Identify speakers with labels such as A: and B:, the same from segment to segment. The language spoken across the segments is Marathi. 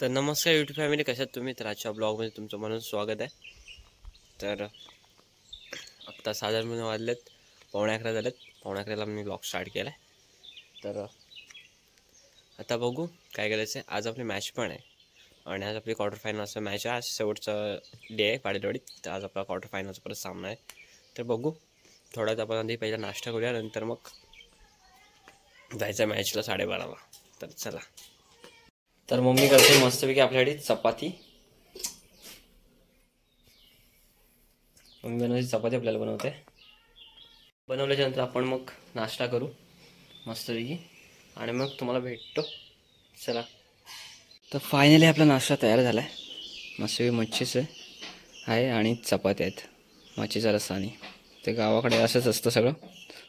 A: तर नमस्कार यूट्यूब फॅमिली कशात तुम्ही? तर आजच्या ब्लॉगमध्ये तुमचं म्हणून स्वागत आहे. तर आत्ता साधारण वाजलेत पावणे अकरा झालेत. पावणे अकराला मी ब्लॉग स्टार्ट केला आहे तर आता बघू काय करायचं आहे आज आपली मॅच पण आहे. आणि आज आपली क्वार्टर फायनलचा मॅच आहे. आज शेवटचा डे आहे पाडेलवाडीत तर आज आपला क्वार्टर फायनलचा परत सामना आहे. तर बघू. थोड्यात आपण आधी पहिला नाश्ता करूया. नंतर मग जायचं मॅचला साडेबाराला. तर चला. तर मम्मी करते मस्तपैकी आपल्यासाठी चपाती. मम्मी बनवते चपाती आपल्याला बनवते. बनवल्याच्या नंतर आपण मग नाश्ता करू मस्तपैकी. आणि मग तुम्हाला भेटतो. चला. तर फायनली आपला नाश्ता तयार झाला आहे मस्तपैकी मच्छीचं आहे आणि चपात्या आहेत. मच्छीचा रस्सा आणि ते गावाकडे असंच असतं सगळं.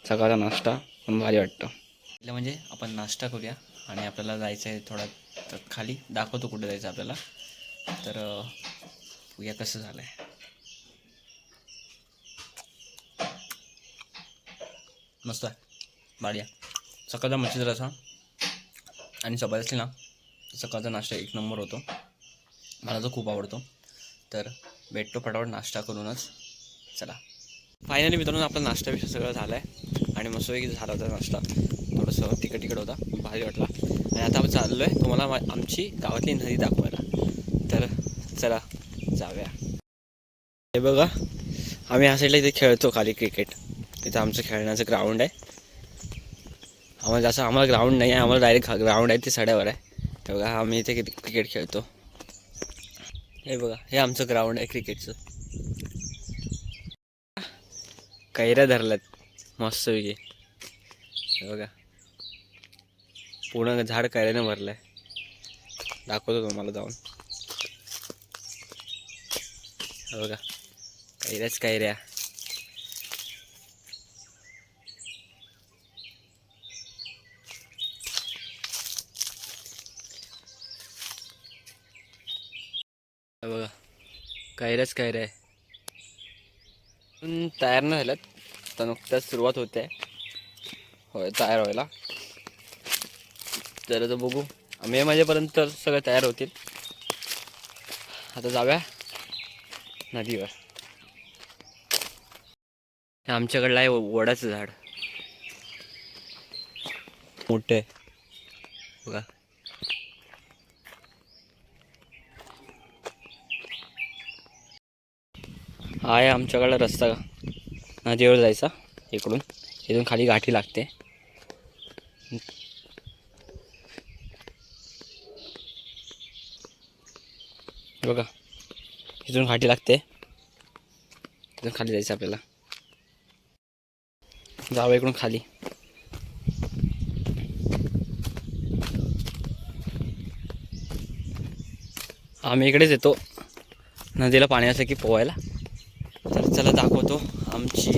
A: सकाळचा नाश्ता पण भारी वाटतं. म्हणजे आपण नाश्ता करूया आणि आपल्याला जायचं आहे थोडा तर खाली दाखवतो कुठे जायचं आपल्याला. तर या बघूया कसं झालं आहे. मस्त आहे. बाडिया सकाळचा मच्छीचा रसा आणि चपाती असली ना सकाळचा नाश्ता एक नंबर होतो. मला तो खूप आवडतो. तर भेटतो फटाफट नाश्ता करूनच. चला. फायनली मित्रांनो आपला नाश्ता बिष्टा सगळं झाला आहे आणि मस्तपैकी झाला होता नाश्ता. थोडंसं तिकट तिकट होता. भारी वाटला. आणि आता आपण चाललो आहे तुम्हाला आमची गावातली नदी दाखवायला. तर चला जाऊया. हे बघा आम्ही ह्या साईडला इथे खेळतो खाली क्रिकेट तिथं आमचं खेळण्याचं ग्राउंड आहे. आम्हाला जसं आम्हाला ग्राउंड नाही आहे आम्हाला डायरेक्ट ग्राउंड आहे ते सड्यावर आहे. हे बघा आम्ही इथे क्रिकेट खेळतो. हे बघा हे आमचं ग्राउंड आहे क्रिकेटचं कैऱ्या धरल्यात मस्तपैकी हे बघा. पूर्ण झाड कैऱ्याने भरलं आहे दाखवतो तुम्हाला जाऊन. हो बघा कैऱ्याच कैऱ्या. बघा कैऱ्याच कैऱ्या आहे. तयार नाही झाल्यात तर नुकत्याच सुरुवात होते. होय तयार व्हायला. तर आता बघू. मे माझ्यापर्यंत सगळे तयार होतील. आता जाऊया नदीवर. हे आमच्याकडलं आहे वडाचं झाड. मोठे आहे. बघा. हा आहे आमच्याकडला रस्ता. नदीवर जायचा इकडून. इथून खाली गाठी लागते. बघा. इथून घाटी लागते. इथून खाली जायचं आपल्याला. जावं इकडून खाली. आम्ही इकडेच येतो. नदीला पाणी असं की पोहायला. तर चला दाखवतो आमची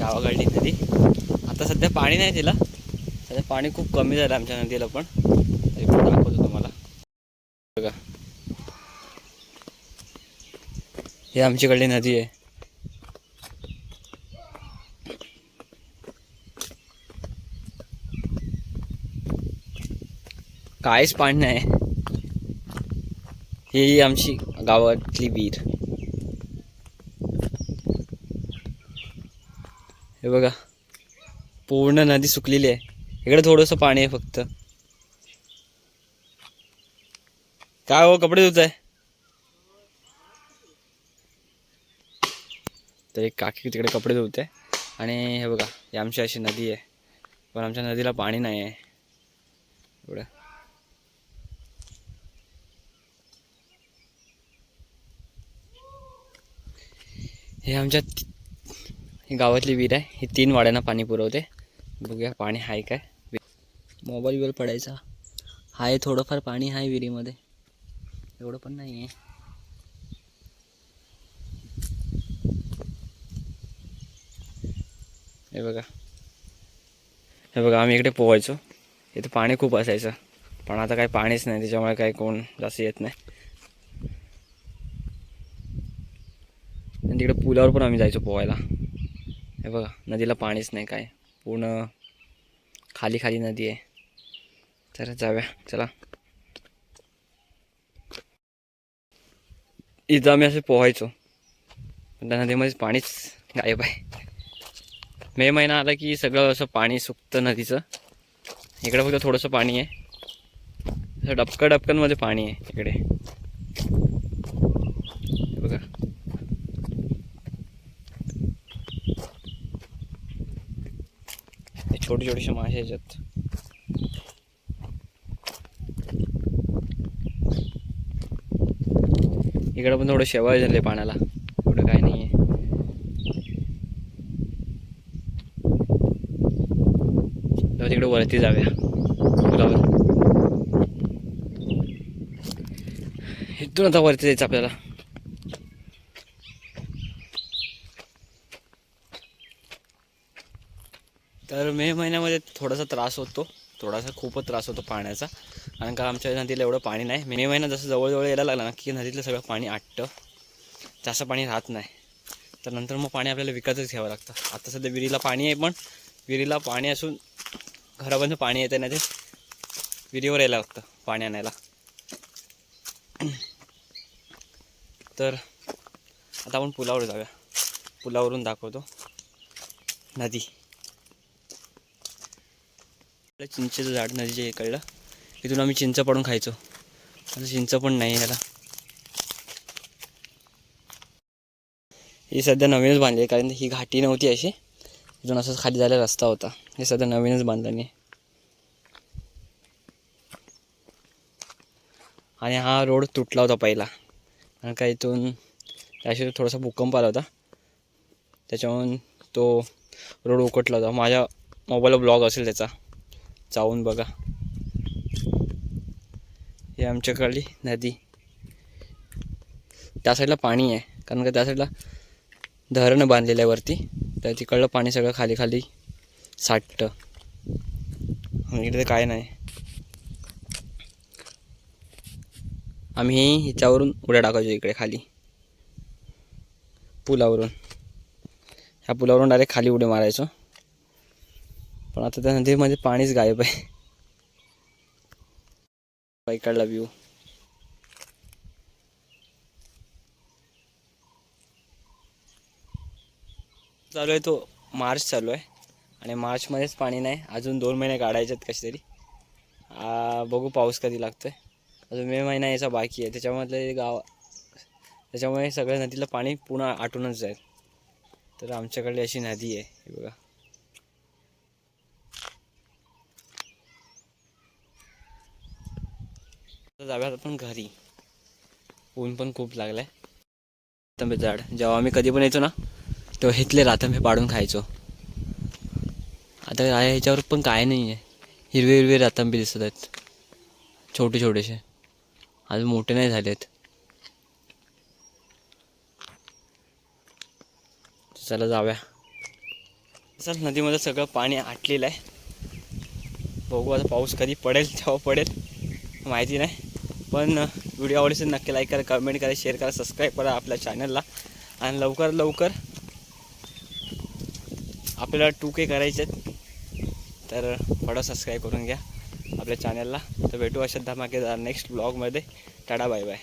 A: गावाकडली नदी. आता सध्या पाणी नाही तिला. सध्या पाणी खूप कमी झालं आमच्या नदीला पण तरी पण दाखवतो तुम्हाला बघा हे आमच्याकडली नदी आहे. काहीच पाणी नाही. ही आमची गावातली बीर हे बघा पूर्ण नदी सुकलेली आहे. इकडे थोडंसं पाणी आहे फक्त. काय हो कपडे धुत आहे तर एक काकी तिकडे कपडे धुवते. आणि हे बघा ही आमची अशी नदी आहे. पण आमच्या नदीला पाणी नाही आहे एवढं. हे आमच्या ही गावातली विहीर आहे. ही तीन वाड्यांना पाणी पुरवते. बघूया पाणी आहे काय? मोबाईल बिल पडायचा. आहे थोडंफार पाणी आहे विहिरीमध्ये. एवढं पण नाही आहे हे बघा. हे बघा आम्ही इकडे पोहायचो. इथं पाणी खूप असायचं. पण आता काही पाणीच नाही त्याच्यामुळे काही कोण जास्त येत नाही. आणि तिकडे पुलावर पण आम्ही जायचो पोहायला. हे बघा नदीला पाणीच नाही काय. पूर्ण खाली खाली नदी आहे. तर जाऊया. चला. इथं आम्ही असे पोहायचो. पण त्या नदीमध्ये पाणीच गायब आहे. मे महिना आला की सगळं असं पाणी सुकतं नदीचं. इकडे फक्त थोडंसं पाणी आहे. असं डबकं डबकनमध्ये पाणी आहे इकडे. बघा. छोटे छोटेसे मासे याच्यात इकडं पण थोडं शेवाळ झाले पाण्याला एवढं काय नाही आहे तेव्हा तिकडे वरती जाऊया. पुलावर इथून आता वरती जायचं आपल्याला. तर मे महिन्यामध्ये थोडासा त्रास होतो. थोडासा खूपच त्रास होतो पाण्याचा. कारण का आमच्या नदीला एवढं पाणी नाही. मे महिना जसं जवळजवळ यायला लागला ना की नदीतलं सगळं पाणी आटतं. जास्त पाणी राहत नाही. तर नंतर मग पाणी आपल्याला विकतच घ्यावं लागतं. आता सध्या विहिरीला पाणी आहे पण विहिरीला पाणी असून घरापर्यंत पाणी येतं नाही ते. विहिरीवर यायला लागतं पाणी आणायला. तर आता आपण पुलावर जाऊया. पुलावरून दाखवतो. नदी. चिंचेचं झाड नदीच्या इकडलं. इथून आम्ही चिंच पडून खायचो. आता चिंच पण नाही याला. ही सध्या नवीनच बांधली आहे कारण ही घाटी नव्हती अशी. इथून असंच खाली जायला रस्ता होता. हे सध्या नवीनच बांधल्याने आणि हा रोड तुटला होता पहिला. कारण का इथून त्याशिवाय थोडासा भूकंप आला होता. त्याच्याहून तो रोड उकटला होता. माझ्या मोबाईलवर ब्लॉग असेल त्याचा. जाऊन बघा. हे आमच्याकडली नदी. त्या साईडला पाणी आहे. कारण का त्या साईडला धरण बांधलेलं आहे वरती. तर तिकडलं पाणी सगळं खाली खाली साठतं. आणि इकडे काय नाही. आम्ही ह्याच्यावरून उड्या टाकायचो इकडे खाली. पुलावरून. ह्या पुलावरून डायरेक्ट खाली उड्या मारायचो. पण आता त्या नदीमध्ये पाणीच गायब आहे. इकडला व्ह्यू चालू आहे तो मार्च चालू आहे. आणि मार्चमध्येच पाणी नाही. अजून दोन महिने काढायचे आहेत कसे तरी बघू पाऊस कधी लागतो आहे अजून मे महिना याचा बाकी आहे. त्याच्यामधले गाव त्याच्यामुळे सगळ्या नदीला पाणी पुन्हा आटूनच जाईल. तर आमच्याकडे अशी नदी आहे. बघा. आता जाऊयात आपण घरी. ऊन पण खूप लागला आहे तब्येत झाड जेव्हा आम्ही कधी पण येतो ना तेव्हा हिथले रातंबे पाडून खायचो. आता काय ह्याच्यावर पण काय नाही आहे हिरवे हिरवे रातांबी दिसत आहेत. छोटे छोटेसे अजून मोठे नाही झालेत. चला जाऊया. चल नदीमध्ये सगळं पाणी आटलेलं आहे. बघू आता पाऊस कधी पडेल तेव्हा पडेल. माहिती नाही. पण व्हिडिओ आवडीचे नक्की लाईक करा कमेंट करा शेअर करा सबस्क्राईब करा आपल्या चॅनलला आणि लवकर लवकर आपल्याला टू के करायचे आहेत तर थोडं सबस्क्राईब करून घ्या आपल्या चॅनलला तर भेटू अशा धमाकेदार नेक्स्ट ब्लॉगमध्ये टाटा बाय बाय